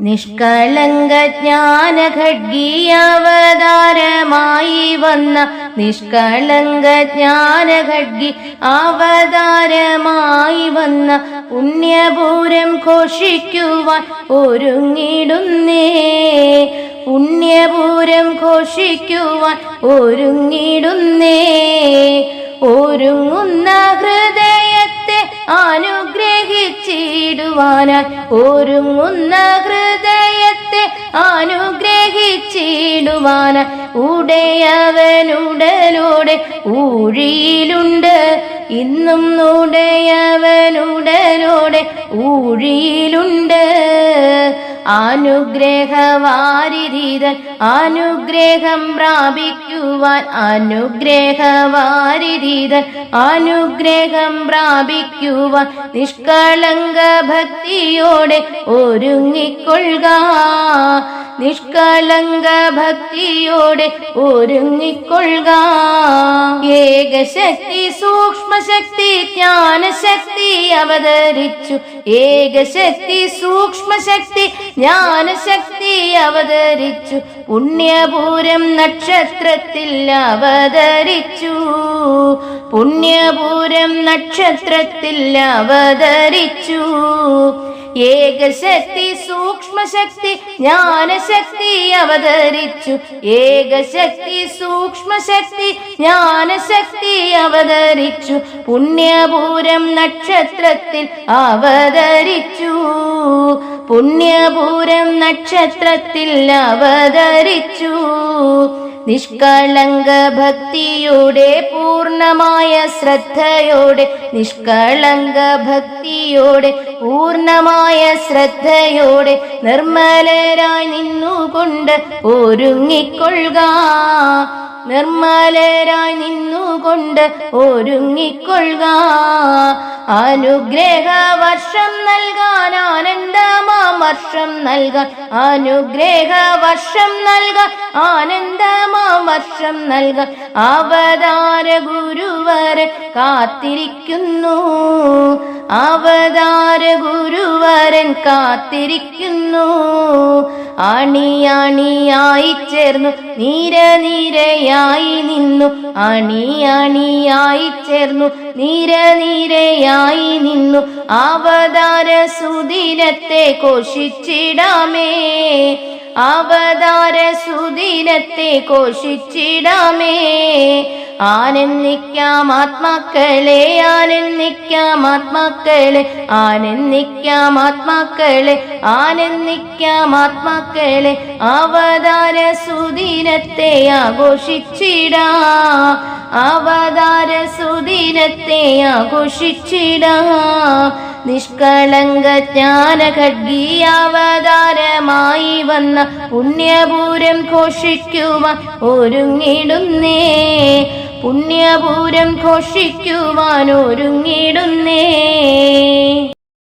നിഷ്കളങ്ക ജ്ഞാന അവതാരമായി വന്ന നിഷ്കളങ്ക ജ്ഞാന ഖഡ്ഗി അവതാരമായി വന്ന പുണ്യപൂരം ഘോഷിക്കുവാൻ ഒരുങ്ങിടുന്നേ. പുണ്യപൂരം ഘോഷിക്കുവാൻ ഒരുങ്ങിടുന്നേ. ഒരുങ്ങുന്ന ഹൃദയത്തെ അനുഗ്രഹിച്ചിടുവാനായി ഒരുങ്ങുന്ന ഹൃദയത്തെ അനുഗ്രഹിച്ചിടുവാനായി ഉടയവനുടലോടെ ഊഴിയിലുണ്ട്. ഇന്നും ഉടയവനുടലോടെ ഊഴിയിലുണ്ട്. അനുഗ്രഹവാരിതൻ അനുഗ്രഹം പ്രാപിക്കുവാൻ അനുഗ്രഹവാരിധിതൻ അനുഗ്രഹം പ്രാപിക്കുവാൻ നിഷ്കളങ്ക ഭക്തിയോടെ ഒരുങ്ങിക്കൊള്ളുക. നിഷ്കളങ്ക ഭക്തിയോടെ ഒരുങ്ങിക്കൊള്ളുക. ഏകശക്തി സൂക്ഷ്മശക്തി ജ്ഞാനശക്തി അവതരിച്ചു. ഏകശക്തി സൂക്ഷ്മശക്തി ജ്ഞാനശക്തി അവതരിച്ചു. പുണ്യപൂരം നക്ഷത്രത്തിൽ അവതരിച്ചു. പുണ്യപൂരം നക്ഷത്രത്തിൽ അവതരിച്ചു. ഏകശക്തി സൂക്ഷ്മശക്തി ജ്ഞാനശക്തി അവതരിച്ചു. ഏകശക്തി സൂക്ഷ്മശക്തി ജ്ഞാനശക്തി അവതരിച്ചു. പുണ്യപൂരം നക്ഷത്രത്തിൽ അവതരിച്ചു. പുണ്യപൂരം നക്ഷത്രത്തിൽ അവതരിച്ചു. നിഷ്കളങ്ക ഭക്തിയോടെ പൂർണമായ ശ്രദ്ധയോടെ നിഷ്കളങ്ക ഭക്തിയോടെ പൂർണമായ ശ്രദ്ധയോടെ നിർമ്മലരായി നിന്നുകൊണ്ട് ഒരുങ്ങിക്കൊള്ളുക. നിർമ്മലരായി നിന്നുകൊണ്ട് ഒരുങ്ങിക്കൊള്ളുക. അനുഗ്രഹ വർഷം നൽകാൻ ആനന്ദമാ വർഷം നൽകാൻ അനുഗ്രഹ വർഷം നൽകാൻ ആനന്ദമാ വർഷം നൽകാൻ അവതാര ഗുരുവരെ കാത്തിരിക്കുന്നു. അവതാര ഗുരുവരൻ കാത്തിരിക്കുന്നു. അണിയണിയായി ചേർന്നു നീര നീരയായി നിന്നു. അണി അണിയായി ചേർന്നു. നീര നീരയായി നിന്നു. അവതാര സുദിനത്തെ കോഷിച്ചിടാമേ അവതാര സുദിനത്തെ കോഷിച്ചിടാമേ ആനന്ദിക്കാം ആത്മാക്കളെ ആനന്ദിക്കാം ആത്മാക്കളെ ആനന്ദിക്കാം ആത്മാക്കളെ ആനന്ദിക്കാം ആത്മാക്കളെ അവതാര സുദിനത്തെ ആഘോഷിച്ചിടാ അവതാര സുദിനത്തെ ആഘോഷിച്ചിടാ. നിഷ്കളങ്ക ജ്ഞാന ഖഡ്ഗി അവതാരമായി വന്ന പുണ്യപൂരം ഘോഷിക്കുവാൻ ഒരുങ്ങിടുന്നേ പുണ്യപൂരം ഘോഷിക്കുവാൻ ഒരുങ്ങിടുന്നേ